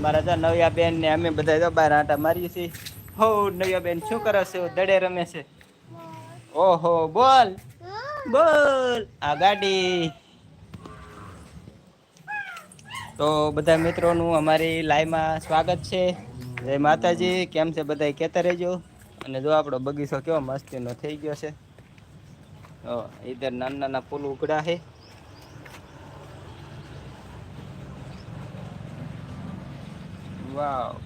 મારા તો નવ્યા બેન ને અમે બધા તો બહાર આટા મારીએ છીએ. હો નવ્યા બેન શું કરો છો? દડે રમે છે. ઓહો, બોલ. બોલ. આ ગાડી. તો બધા મિત્રોનું અમારી લાઈવમાં સ્વાગત છે. જય માતાજી. કેમ છે? બધા કહેતા રહેજો. અને જો આપણો બગીચો કેવો મસ્તીનો થઈ ગયો છે. ઇધર નાના નાના ફૂલ ઉગડા છે. વાવ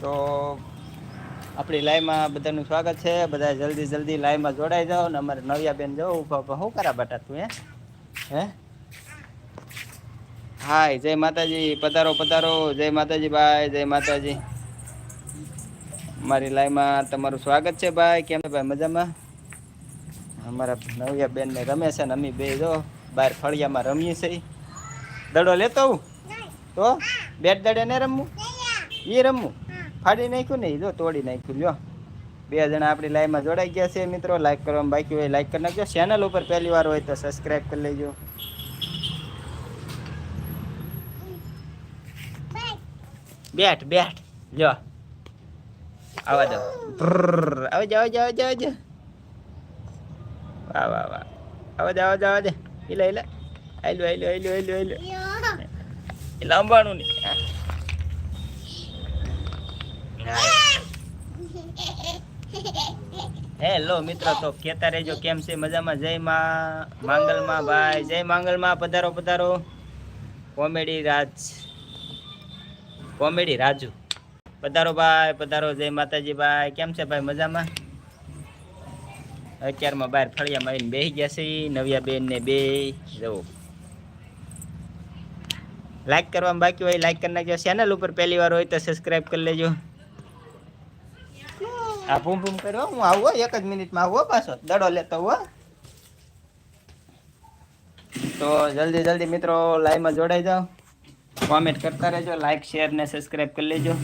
તો આપણી લાઈમાં બધાનું સ્વાગત છે. બધા જલ્દી જલ્દી લાઈમાં જોડાઈ જાઓ ને અમારે નવ્યા બેન જાઓ ઊભા ઊભા. શું કરા બટા તું, હે? હે? હાય, જય માતાજી. પધારો પધારો. જય માતાજી ભાઈ, જય માતાજી. મારી લાઈમાં તમારું સ્વાગત છે ભાઈ. કેમ છે ભાઈ? મજામાં? અમારા નવ્યા બેન ને રમે છે ને અમે બે જો બહાર ફળિયામાં રમીએ છીએ. દડો લેતો હું તો? બેટ દડે ને રમવું? એ રમવું? ફાડી નાખ્યું ને જો તોડી નાખ્યું. લ્યો. બે જણા આપણી લાઈવમાં જોડાઈ ગયા છે મિત્રો. લાઈક કરવામાં બાકી હોય લાઈક કરી નાખજો. ચેનલ ઉપર પહેલી વાર હોય તો સબસ્ક્રાઈબ કરી લેજો. બેટ બેટ. લ્યો. આવા જાઓ આવે જાઓ જાઓ જાઓ જાઓ વાહ વાહ વાહ આવા જાવ જાઓ આવા જાઓ ઇલા ઇલા આઈલું આયલું આયલું આયલું એ લાંબાણું નહીં હેલો મિત્રો. તો કેતા રહેજો. કેમ છે? મજામાં? જય માં માંગલમાં ભાઈ. જય માંગલમાં. પધારો પધારો. કોમેડી રાજ. કોમેડી રાજુ. પધારો ભાઈ પધારો જય માતાજી ભાઈ. કેમ છે ભાઈ મજામાં? અત્યારમાં બહાર ફળિયામાં આવીને બેસી ગયા છે નવ્યા બેન ને બે. જવો લાઈક કરવામાં બાકી હોય લાઈક કરી નાખજો. ચેનલ ઉપર પહેલી વાર હોય તો સબસ્ક્રાઇબ કરી લેજો. આ ભૂમ ભૂમ કરો હું આવું હો, એક જ મિનિટમાં આવું હો પાછો. દડો લેતો હો. તો જલ્દી જલ્દી મિત્રો લાઈવમાં જોડાઈ જાઓ. કોમેન્ટ કરતા રહેજો લાઈક શેર ને સબસ્ક્રાઇબ કરી લેજો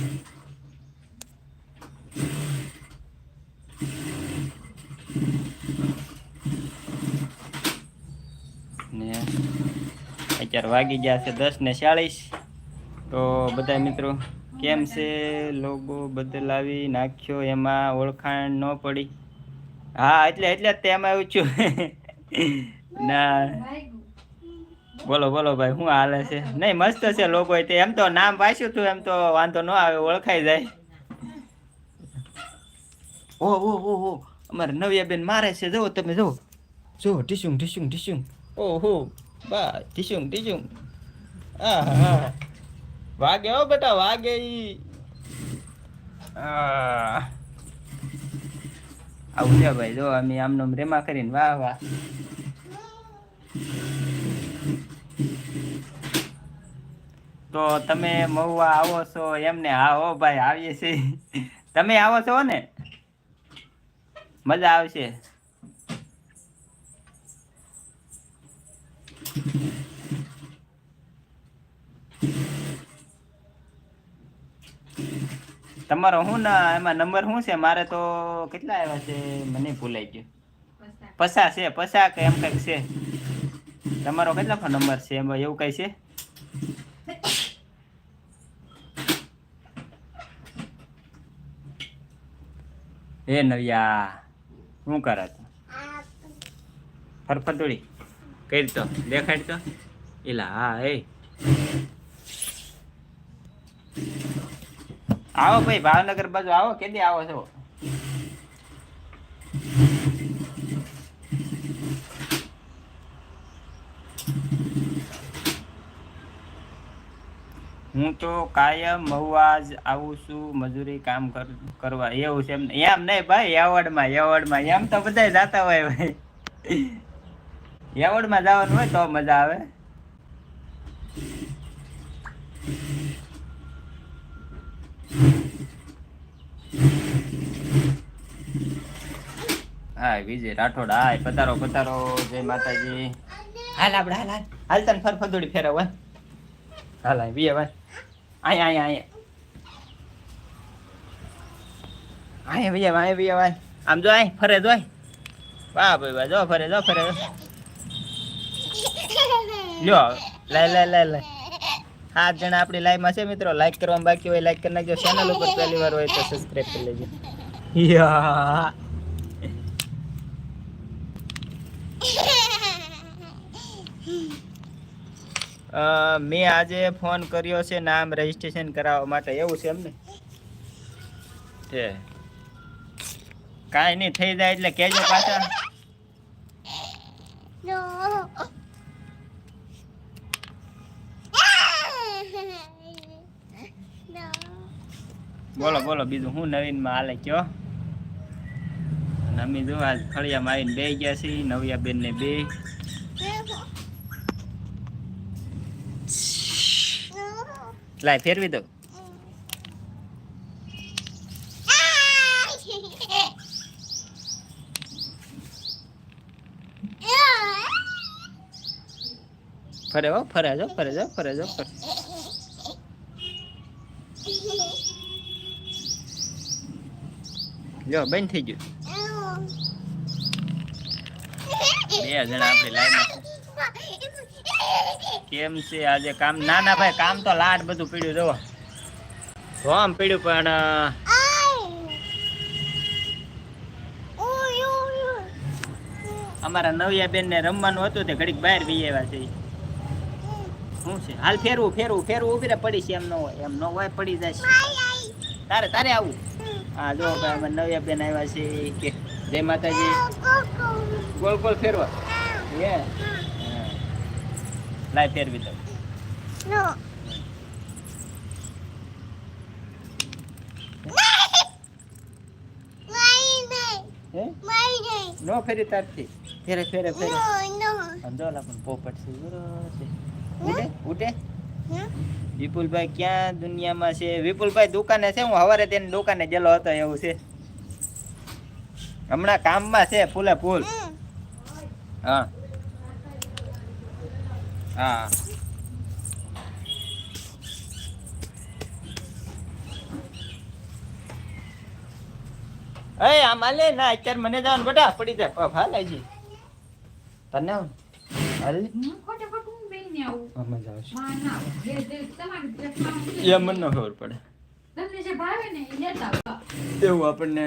ને અત્યારે વાગી ગયા છે દસ ને ચાળીસ. તો બધા મિત્રો કેમ છે? લોગો બદલાવી નાખ્યો એમાં ઓળખાણ ન પડી. હા એટલે એટલે જ તેમાં આવ્યું છું. ના. બોલો બોલો ભાઈ શું હાલે છે? નહીં મસ્ત છે લોગો તે. એમ તો નામ વાંચ્યું હતું એમ તો વાંધો ન આવે ઓળખાઈ જાય. ઓ ઓ ઓ ઓ. અમારે નવ્યાબેન મારે છે. જુઓ તમે જુઓ. જો ટીશુંગ ટીશુંગ ટીશુંગ ઓહો. બા, ટીશુંગ ટીશુંગ. વાગે હો બેટા, વાગે આવું છે ભાઈ, જો, અમે આમનો રેમા કરીને વાહ વાહ. તો તમે મહુવા આવો છો એમને? હા, હો ભાઈ, આવીએ છીએ. તમે આવો છો ને? મજા આવશે. તમારો શું ના એમાં નંબર શું છે? મારે તો કેટલા આવ્યા છે? મને ભૂલાઈ ગયો. પસા છે પસા કે એમ કંઈક છે. તમારો કેટલા નંબર છે? એમાં એવું કઈ છે? એ નવ્યા શું કરે તું કઈ તો એલા, હા, એ. આવો ભાઈ, ભાવનગર બાજુ આવો, કેદી આવો છો? હું તો કાયમ મહુવા જ આવું છું, મજૂરી કામ કરવા. એવું છે એમ એમ નહીં ભાઈ એવોર્ડમાં એવોર્ડમાં એમ તો બધા જાતા હોય ભાઈ. એવોર્ડમાં જવાનું હોય તો મજા આવે. હા વિજય રાઠોડ હાય પધારો પધારો જય માતાજી. હાલ આપણે હાલ હાલ. હાલ તને ફરફદોડી ફેરવ હાલ. હાલ હાલ ભાઈ અહીંયા આય અહીંયા આય. ભૈયા ભાઈ ભૈયા વાય આમ જો આય ફરે જો આય. વાહ ભાઈ વાહ જો ફરે જો ફરે લ્યો, લાય લાય લાઈ લાય. સાત જણા આપણી લાઈવમાં છે મિત્રો. લાઈક કરવાનું બાકી હોય લાઈક કરી નાખજો. ચેનલ ઉપર પહેલી વાર હોય તો સબસ્ક્રાઇબ કરી લેજો. યા. મેં આજે ફોન કર્યો છે નામ રજીસ્ટ્રેશન કરાવવા માટે. એવું છે એમને છે. કાંઈ નહીં, થઈ જાય એટલે કહેજો પાછા. બોલો બોલો, બીજું હું નવીનમાં હાલે કયો અને અમે જો આજ ફળિયામાં આવીને બે ગયા છીએ નવિયા બેન ને બે. લાય, ફેરવી દો. ફરે હો, ફરે જો ફરે જો ફરે જો ફરે જો, બંધ થઈ ગયું. બે જણા આપણી કેમ છે આજે કામ? ના ના, ભાઈ, કામ તો લાડ બધું પીડ્યું જોવો રોમ પીડ્યું, પણ અમારા નવિયા બેન ને રમવાનું હતું તે ઘડીક બહાર બી આવ્યા છે. શું છે? હાલ ફેરવું ફેરવું ફેરવું ઊભી પડી છે, એમ ન હોય, એમ ન હોય, પડી જાય તારે તારે આવું. જો ભાઈ અમારા નવિયા બેન આવ્યા છે કે જય માતાજી. ગોલ ગોલ ફેરવા. હા. લાય ફેરવી દઉં. નો ફેરી તારથી. ફેરે ફેરે ફેરે. સમજો લા પણ પોપટ છે. ઉડે ઉડે. વિપુલભાઈ ક્યાં દુનિયામાં છે? વિપુલભાઈ દુકાને છે હું હવારે તેની દુકાને ગયેલો હતો એવું છે. હમણાં કામમાં છે ફૂલે ફૂલ. હા. હા. એ આમ માલે ના અત્યારે મને જવાનું બેટા પડી જાય. હાલે છે તને હાલ એ મને ન ખબર પડે તમને જે ભાવે ને એ લેતા આવો. એવું આપણને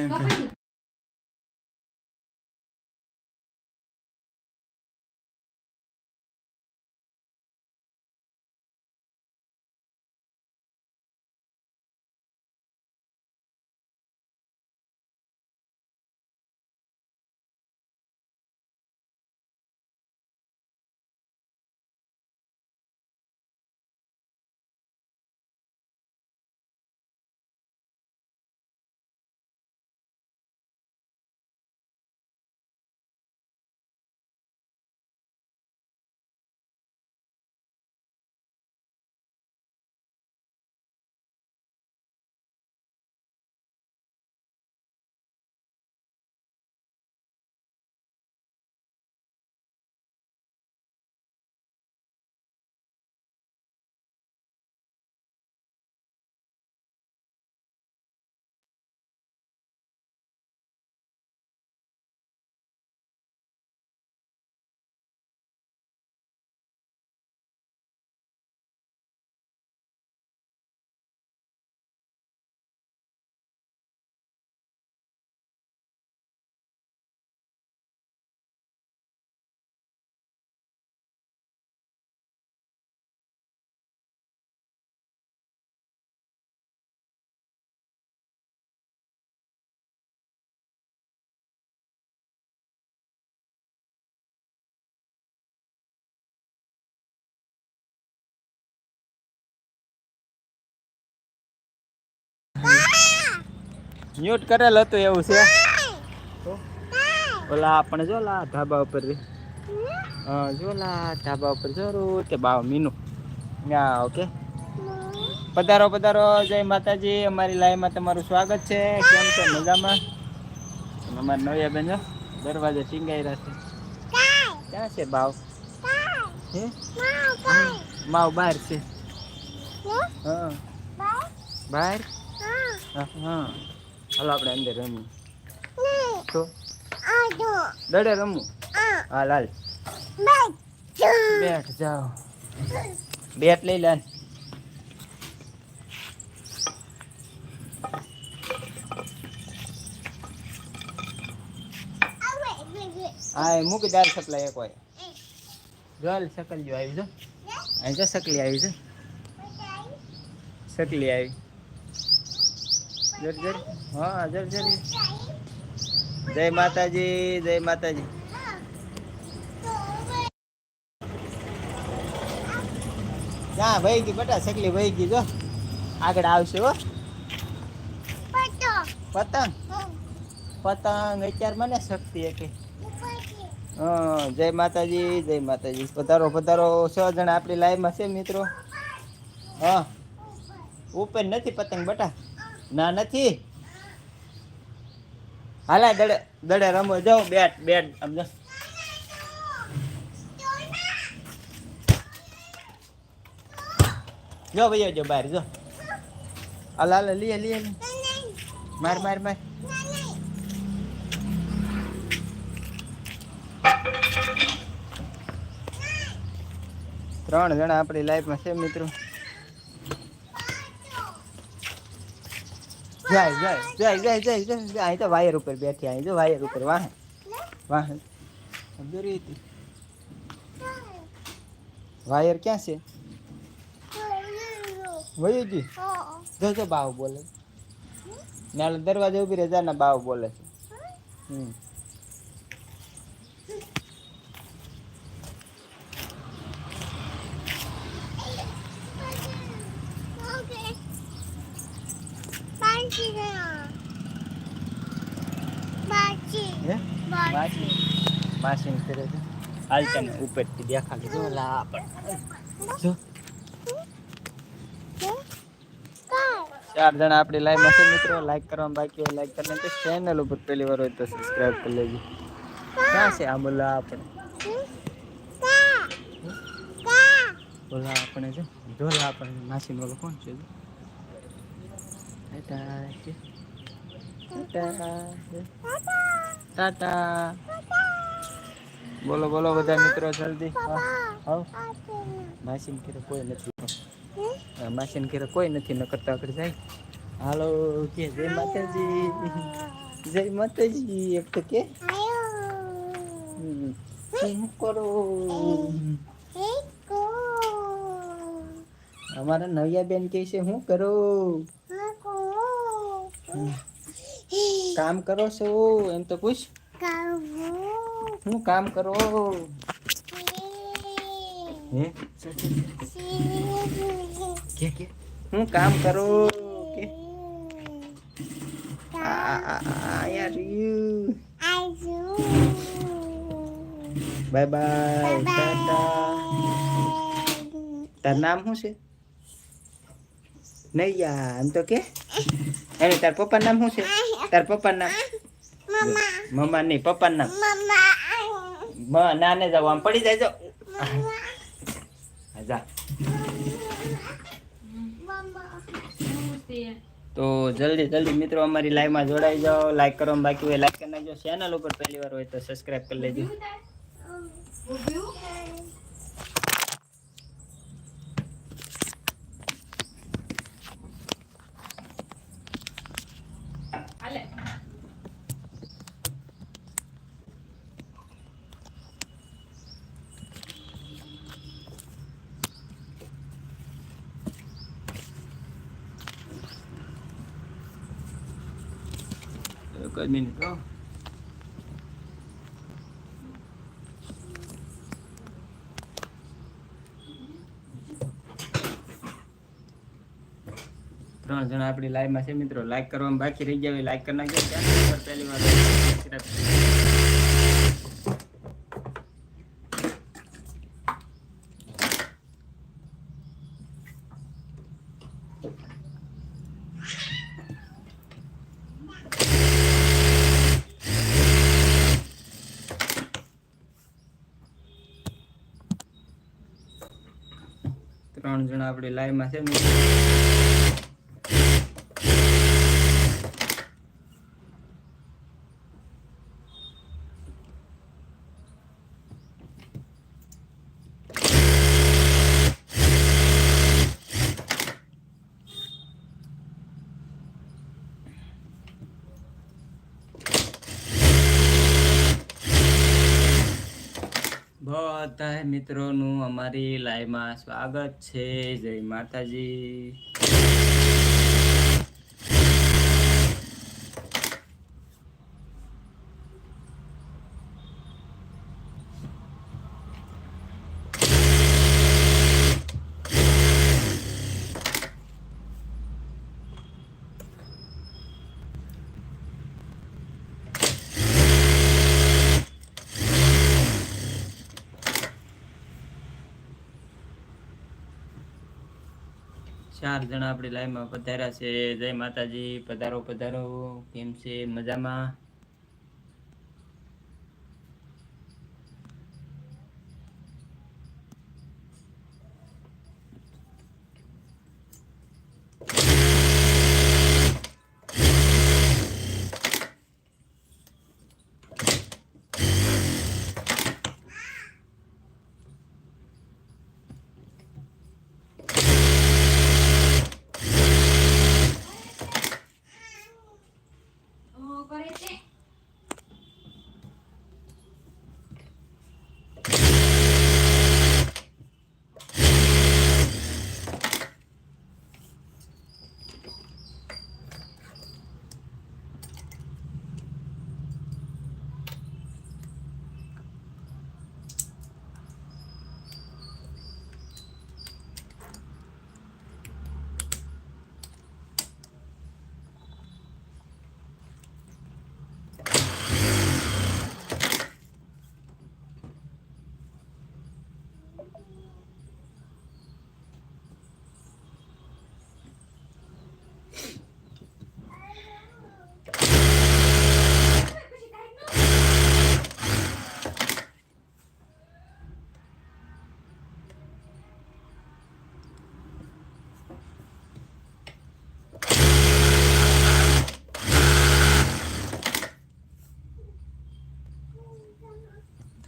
મ્યુટ કરેલ હતું એવું છે? ઓલા આપણે જો લા ધાબા ઉપર જો લા ધાબા ઉપર જરૂર તે બાવ મીનુ. ત્યાં ઓકે? પધારો પધારો. જય માતાજી. અમારી લાઈવમાં તમારું સ્વાગત છે. કેમ છો? મજામાં? અમારે નવિયા બેન દરવાજે ટીંગાઈ છે. ક્યાં છે બાવ? હે? માવ બહાર છે. હા? બહાર હા. હાલો આપણે અંદર રમીએ. તો? દડે રમવું હાલ હાલ. બેઠ જાઓ. બેટ લઈ લે. હા મૂકી દાલ સપ્લાય એક હોય. જલ જો આવી જો. અહીં જો સકલી આવી છે સકલી આવી. જર હા જય માતાજી જય માતાજી. ના ભાઈ ગઈ બટા? સકલી ભાઈ ગઈ જો. આગળ આવશે હો. પતંગ. પતંગ. અત્યારે મને શક્તિ હતી. હા, જય માતાજી જય માતાજી. પધારો પધારો. છ જણા આપણી લાઈવમાં છે મિત્રો. હા. ઉપર નથી પતંગ બટા. ના, નથી. હાલા, દડે દડે રમો, જાઓ, બેટ બેટ, આમ જો. ભાઈ જો, બહાર, જો. હાલ હાલ લીએ લીએ. માર માર માર. ત્રણ જણા આપણી લાઈફમાં છે, મિત્રો. જાય જાય જાય જાય જાય જાય અહીં તો વાયર ઉપર બેઠી અહીં જો વાયર ઉપર વાહે. વાહે. દોરી હતી. વાયર ક્યાં છે? વયુજી જો જો બાવ બોલે નાલ દરવાજે ઊભી રહે ના બાવ બોલે છે. હમ. હે માસી માસી કરે છે હાલ તને ઉપરથી દેખાડી જો લા પણ જો ચાર જણા આપણી લાઈવમાં છે મિત્રો લાઈક કરવાનું બાકી હોય લાઈક કરી નાખજો ચેનલ ઉપર પહેલી વાર હોય તો સબસ્ક્રાઇબ કરી લેજો ક્યાં છે આ બોલા આપણે બોલા આપણે છે ઢોલા આપણે માસી બોલો કોણ છે ટાટા. ટાટા. બોલો બોલો બધા મિત્રો જલ્દી. હા માસીન ઘરે કોઈ નથી. માસીન ઘરે કોઈ નથી ન કરતા આગળ જાય. હાલો કે જય માતાજી. જય માતાજી એક તો કે. કરો? અમારા નવિયા બેન કહે છે હું કરો. કામ કરો છો એમ તો પૂછ હું કામ કરો હે કે કે હું કામ કરો કે આ આ આ આ યાર યુ બાય બાય ટાટા તાર નામ શું છે નહીં યાર એમ તો કે એને તાર પપ્પા નામ શું છે? તાર પપ્પા નામ? મમ્મા. નહીં પપ્પા નામ. મ- ના ને જાવ આમ પડી જાય જો. હા, જા. તો જલ્દી જલ્દી મિત્રો અમારી લાઈવમાં જોડાઈ જાઓ. લાઈક કરવાનું બાકી હોય લાઈક કરી નાખજો. ચેનલ ઉપર પહેલી વાર હોય તો સબસ્ક્રાઈબ કરી લેજો. એક જ મિનિટ હો. ત્રણ જણા આપણી લાઈવમાં છે મિત્રો. લાઈક કરવામાં બાકી રહી જાય લાઈક કરી નાખજો. પહેલી વાર ત્રણ જણા આપણે લાઈવમાં છે. બધા મિત્રોનું અમારી લાઈવમાં સ્વાગત છે. જય માતાજી. ચાર જણા આપણી લાઈવમાં પધાર્યા છે. જય માતાજી. પધારો પધારો. કેમ છે? મજામાં?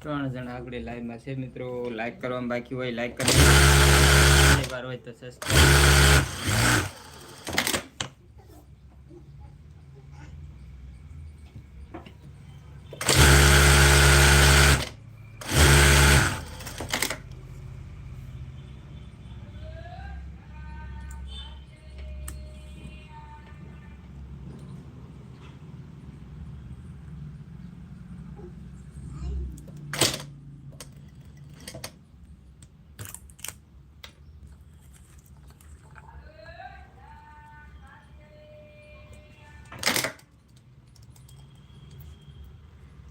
ત્રણ જણા આગળ લાઈવમાં છે મિત્રો. લાઈક કરવામાં બાકી હોય લાઈક કરી. વાર હોય તો સબસ્ક્રાઈબ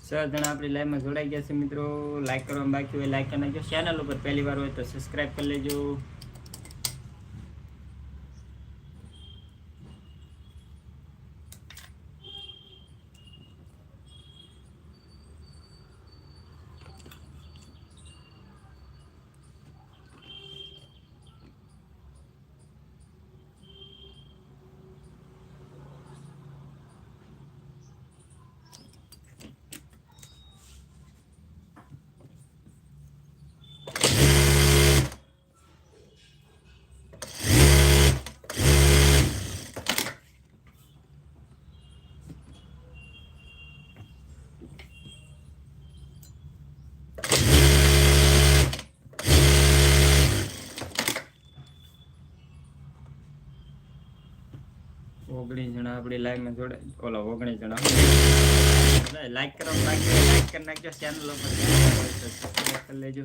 છ જણા આપણી લાઈવમાં જોડાઈ ગયા છે મિત્રો. લાઈક કરવાનું બાકી હોય લાઈક કરી નાખજો. ચેનલ ઉપર પહેલી વાર હોય તો સબસ્ક્રાઈબ કરી લેજો. ઓગણીસ જણા આપણી લાઈવમાં જોડાય. ઓલા ઓગણીસ જણા. લાઈક કરો લાઈક કરી નાખજો ચેનલ ઉપર. કરી લેજો.